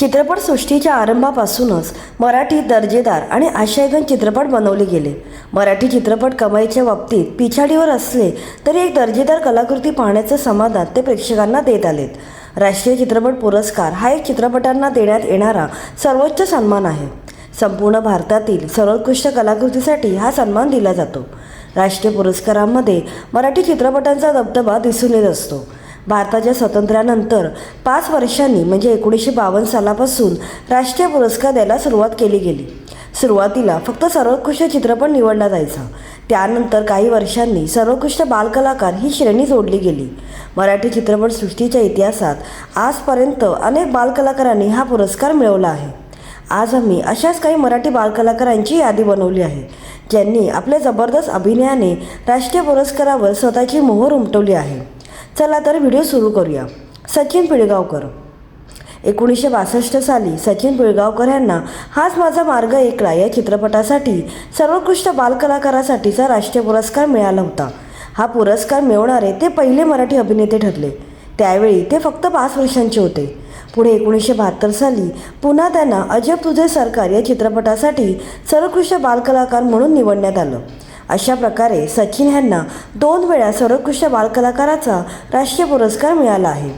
चित्रपटसृष्टीच्या आरंभापासूनच मराठी दर्जेदार आणि आशयगन चित्रपट बनवले गेले. मराठी चित्रपट कमाईच्या बाबतीत पिछाडीवर असले तरी एक दर्जेदार कलाकृती पाहण्याचं समाधान ते प्रेक्षकांना देत आलेत. राष्ट्रीय चित्रपट पुरस्कार हा एक चित्रपटांना देण्यात येणारा सर्वोच्च सन्मान आहे. संपूर्ण भारतातील सर्वोत्कृष्ट कलाकृतीसाठी हा सन्मान दिला जातो. राष्ट्रीय पुरस्कारांमध्ये मराठी चित्रपटांचा दबदबा दिसून येत असतो. भारताच्या स्वातंत्र्यानंतर पाच वर्षांनी म्हणजे एकोणीसशे बावन्न सालापासून राष्ट्रीय पुरस्कार द्यायला सुरुवात केली गेली. सुरुवातीला फक्त सर्वोत्कृष्ट चित्रपट निवडला जायचा. त्यानंतर काही वर्षांनी सर्वोत्कृष्ट बालकलाकार ही श्रेणी जोडली गेली. मराठी चित्रपटसृष्टीच्या इतिहासात आजपर्यंत अनेक बालकलाकारांनी हा पुरस्कार मिळवला आहे. आज आम्ही अशाच काही मराठी बालकलाकारांची यादी बनवली आहे ज्यांनी आपल्या जबरदस्त अभिनयाने राष्ट्रीय पुरस्कारावर स्वतःची मोहर उमटवली आहे. चला तर व्हिडिओ सुरू करूया. सचिन पिळगावकर. एकोणीसशे बासष्ट साली सचिन पिळगावकर यांना हाच माझा मार्ग ऐकला या चित्रपटासाठी. सर्वोत्कृष्ट बालकलाकारासाठीचा राष्ट्रीय पुरस्कार मिळाला होता. हा पुरस्कार मिळवणारे ते पहिले मराठी अभिनेते ठरले. त्यावेळी ते फक्त पाच वर्षांचे होते. पुढे एकोणीसशे बहात्तर साली पुन्हा त्यांना अजब तुझे सरकार या चित्रपटासाठी सर्वोत्कृष्ट बालकलाकार म्हणून निवडण्यात आलं. अशा प्रकारे सचिन यांना दोन वेळा सर्वोत्कृष्ट बालकलाकाराचा राष्ट्रीय पुरस्कार मिळाला आहे.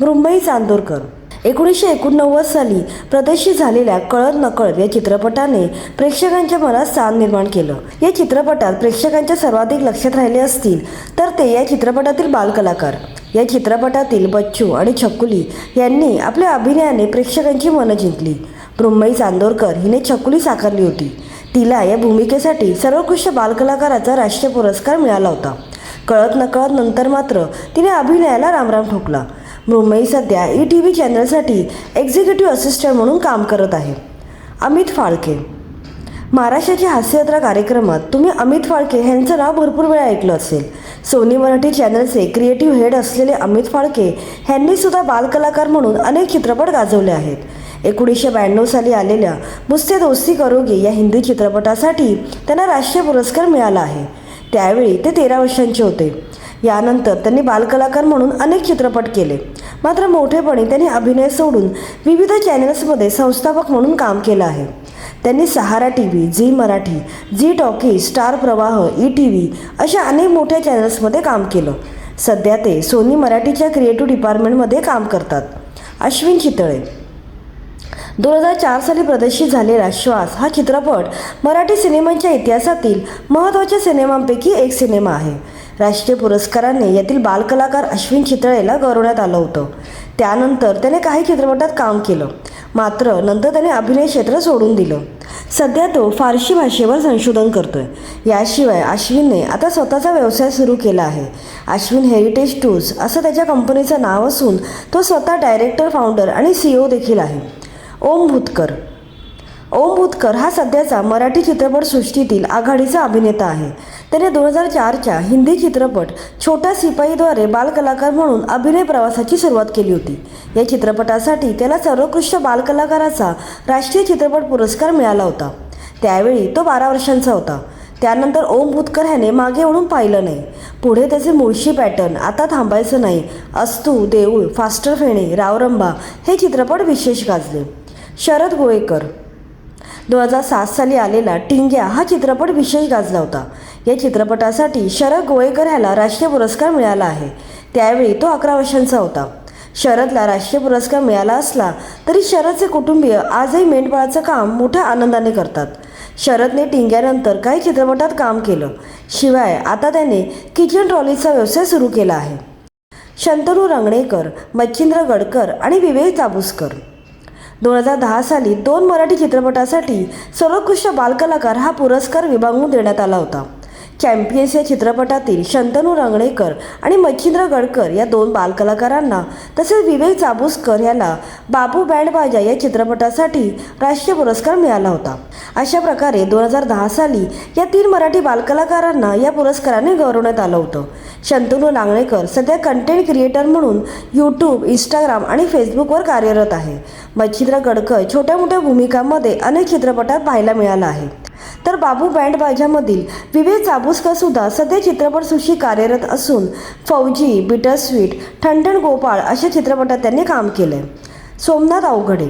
मुंबई चांदोरकर. एकोणीसशे एकोणनव्वद साली प्रदर्शित झालेल्या कळत नकळत या चित्रपटाने प्रेक्षकांच्या मनात स्थान निर्माण केलं. या चित्रपटात प्रेक्षकांच्या सर्वाधिक लक्षात राहिले असतील तर ते या चित्रपटातील बालकलाकार. या चित्रपटातील बच्चू आणि छकुली यांनी आपल्या अभिनयाने प्रेक्षकांची मनं जिंकली. मृण्मयी चांदोरकर हिने छकुली साकारली होती. तिला या भूमिकेसाठी सर्वोत्कृष्ट बालकलाकाराचा राष्ट्रीय पुरस्कार मिळाला होता. कळत नकळत नंतर मात्र तिने अभिनयाला रामराम ठोकला. मुंबई सध्या ई टी व्ही चॅनलसाठी एक्झिक्युटिव्ह असिस्टंट म्हणून काम करत आहे. अमित फाळके. महाराष्ट्राच्या हास्ययात्रा कार्यक्रमात तुम्ही अमित फाळके यांचं नाव भरपूर वेळा ऐकलं असेल. सोनी मराठी चॅनलचे क्रिएटिव्ह हेड असलेले अमित फाळके यांनीसुद्धा बालकलाकार म्हणून अनेक चित्रपट गाजवले आहेत. एकोणीसशे ब्याण्णव साली आलेल्या मुस्ते दोस्ती करोगे या हिंदी चित्रपटासाठी त्यांना राष्ट्रीय पुरस्कार मिळाला आहे. त्यावेळी ते तेरा वर्षांचे होते. यानंतर त्यांनी बालकलाकार म्हणून अनेक चित्रपट केले. मात्र मोठेपणी त्यांनी अभिनय सोडून विविध चॅनल्समध्ये संस्थापक म्हणून काम केलं आहे. त्यांनी Sahara T V Zee Marathi Zee talkie Star Pravah E T V अशा अनेक मोठ्या चॅनल्समध्ये काम केलं. सध्या ते सोनी मराठीच्या क्रिएटिव्ह डिपार्टमेंटमध्ये काम करतात. अश्विन चितळे दोन हजार चार साली प्रदर्शित झालेला श्वास हा चित्रपट मराठी सिनेमांच्या इतिहासातील महत्त्वाच्या सिनेमांपैकी एक सिनेमा आहे. राष्ट्रीय पुरस्काराने यातील बालकलाकार अश्विन चितळेला गौरवण्यात आलं होतं. त्यानंतर त्याने काही चित्रपटात काम केलं. मात्र नंतर त्याने अभिनय क्षेत्र सोडून दिलं. सध्या तो फारशी भाषेवर संशोधन करतोय. याशिवाय अश्विनने आता स्वतःचा व्यवसाय सुरू केला आहे. अश्विन हेरिटेज टूर्स असं त्याच्या कंपनीचं नाव असून तो स्वतः डायरेक्टर फाउंडर आणि सीईओ देखील आहे. ओम भूतकर. ओम भूतकर हा सध्याचा मराठी चित्रपटसृष्टीतील आघाडीचा अभिनेता आहे. त्याने दोन हजार चारच्या हिंदी चित्रपट छोटा सिपाईद्वारे बालकलाकार म्हणून अभिनय प्रवासाची सुरुवात केली होती. या चित्रपटासाठी त्याला सर्वोत्कृष्ट बालकलाकाराचा राष्ट्रीय चित्रपट पुरस्कार मिळाला होता. त्यावेळी तो बारा वर्षांचा होता. त्यानंतर ओम भूतकर ह्याने मागे वळून पाहिलं नाही. पुढे त्याचे मुळशी पॅटर्न आता थांबायचं नाही. अस्तू देऊळ फास्टर फेणे रावरंबा हे चित्रपट विशेष गाजले. शरद गोळेकर दोन हजार सात साली आलेला टिंग्या हा चित्रपट विशेष गाजला होता. या चित्रपटासाठी शरद गोळेकर ह्याला राष्ट्रीय पुरस्कार मिळाला आहे. त्यावेळी तो अकरा वर्षांचा होता. शरदला राष्ट्रीय पुरस्कार मिळाला असला तरी शरदचे कुटुंबीय आजही मेंढपाळाचं काम मोठ्या आनंदाने करतात. शरदने टिंग्यानंतर काही चित्रपटात काम केलं. शिवाय आता त्याने किचन ट्रॉलीचा व्यवसाय सुरू केला आहे. शंतनू रंगणेकर मच्छिंद्र गडकर आणि विवेक चाबुसकर दोन हजार दहा साली दोन मराठी चित्रपटासाठी सर्वोत्कृष्ट बालकलाकार हा पुरस्कार विभागून देण्यात आला होता. चॅम्पियन्स या चित्रपटातील शंतनू रंगणेकर आणि मच्छिंद्र गडकर या दोन बालकलाकारांना तसेच विवेक चाबुसकर याला बाबू बँड बाजा या चित्रपटासाठी राष्ट्रीय पुरस्कार मिळाला होता. अशा प्रकारे दोन हजार दहा साली या तीन मराठी बालकलाकारांना या पुरस्काराने गौरवण्यात आलं होतं. शंतनू रांगणेकर सध्या कंटेंट क्रिएटर म्हणून यूट्यूब इंस्टाग्राम आणि फेसबुकवर कार्यरत आहे. मच्छिंद्र गडकर छोट्या मोठ्या भूमिकांमध्ये अनेक चित्रपटात पाहायला मिळाला आहे. तर बाबू बँड बाजामधील विवेक चाबुसकर सुद्धा सध्या चित्रपटसृष्टी कार्यरत असून फौजी बिटर स्वीट ठणठण गोपाळ अशा चित्रपटात त्यांनी काम केलंय. सोमनाथ अवघडे.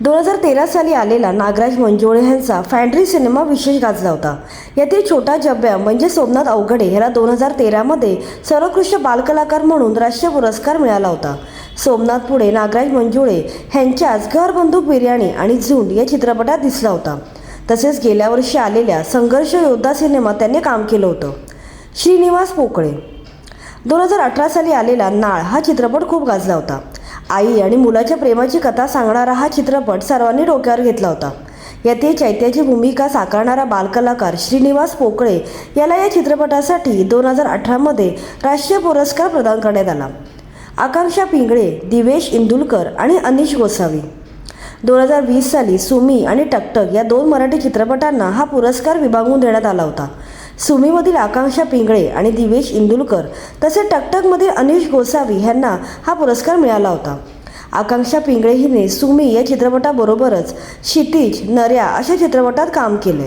दोन हजार तेरा साली आलेला नागराज मंजुळे यांचा फॅन्ड्री सिनेमा विशेष गाजला होता. यातील छोटा जब्या म्हणजे सोमनाथ अवघडे याला दोन हजार तेरामध्ये सर्वोत्कृष्ट बालकलाकार म्हणून राष्ट्रीय पुरस्कार मिळाला होता. सोमनाथ पुढे नागराज मंजुळे ह्यांच्याच घर बंदूक बिर्याणी आणि झुंड या चित्रपटात दिसला होता. तसेच गेल्या वर्षी आलेल्या संघर्ष योद्धा सिनेमात त्यांनी काम केलं होतं. श्रीनिवास पोकळे. दोन हजार अठरा साली आलेला नाळ हा चित्रपट खूप गाजला होता. आई आणि मुलाच्या प्रेमाची कथा सांगणारा हा चित्रपट सर्वांनी डोक्यावर घेतला होता. यातील चैत्याची भूमिका साकारणारा बालकलाकार श्रीनिवास पोकळे याला या चित्रपटासाठी दोन हजार अठरामध्ये राष्ट्रीय पुरस्कार प्रदान करण्यात आला. आकांक्षा पिंगळे दिवेश इंदुलकर आणि अनिश गोसावी. दोन हजार वीस साली सुमी आणि टकटक या दोन मराठी चित्रपटांना हा पुरस्कार विभागून देण्यात आला होता. सुमीमधील आकांक्षा पिंगळे आणि दिवेश इंदुलकर तसेच टकटकमधील अनिश गोसावी यांना हा पुरस्कार मिळाला होता. आकांक्षा पिंगळे हिने सुमी या चित्रपटाबरोबरच क्षितिज नर्या अशा चित्रपटात काम केले.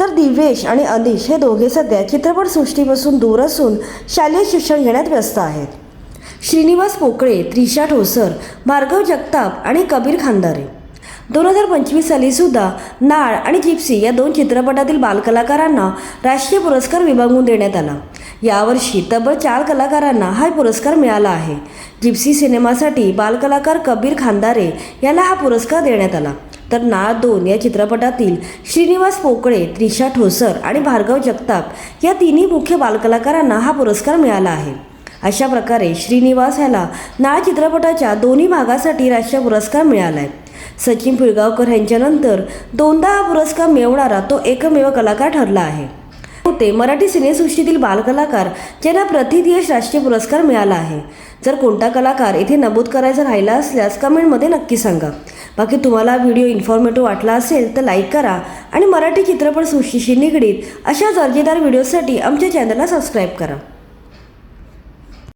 तर दिवेश आणि अनिश हे दोघे सध्या चित्रपटसृष्टीपासून दूर असून शालेय शिक्षण घेण्यात व्यस्त आहेत. श्रीनिवास पोकळे त्रिशा ठोसर भार्गव जगताप आणि कबीर खानदारे दोन हजार पंचवीस साली सुद्धा नाळ आणि जिप्सी या दोन चित्रपटातील बालकलाकारांना राष्ट्रीय पुरस्कार विभागून देण्यात आला. यावर्षी तब्बल चार कलाकारांना हा पुरस्कार मिळाला आहे. जिप्सी सिनेमासाठी बालकलाकार कबीर खांदारे याला हा पुरस्कार देण्यात आला. तर नाळ दोन या चित्रपटातील श्रीनिवास पोकळे त्रिशा ठोसर आणि भार्गव जगताप या तिन्ही मुख्य बालकलाकारांना हा पुरस्कार मिळाला आहे. अशा प्रकारे श्रीनिवास ह्याला नाळ चित्रपटाच्या दोन्ही भागासाठी राष्ट्रीय पुरस्कार मिळाला आहे सचिन पिळगावकर यांच्यानंतर दोनदा हा पुरस्कार मिळवणारा तो एकमेव कलाकार ठरला आहे. होते मराठी सिनेसृष्टीतील बालकलाकार ज्यांना प्रतिदिवस राष्ट्रीय पुरस्कार मिळाला आहे. जर कोणता कलाकार इथे नमूद करायचा राहिला असल्यास कमेंटमध्ये नक्की सांगा. बाकी तुम्हाला व्हिडिओ इन्फॉर्मेटिव्ह वाटला असेल तर लाईक करा आणि मराठी चित्रपटसृष्टीशी निगडीत अशा दर्जेदार व्हिडिओसाठी आमच्या चॅनलला सबस्क्राईब करा.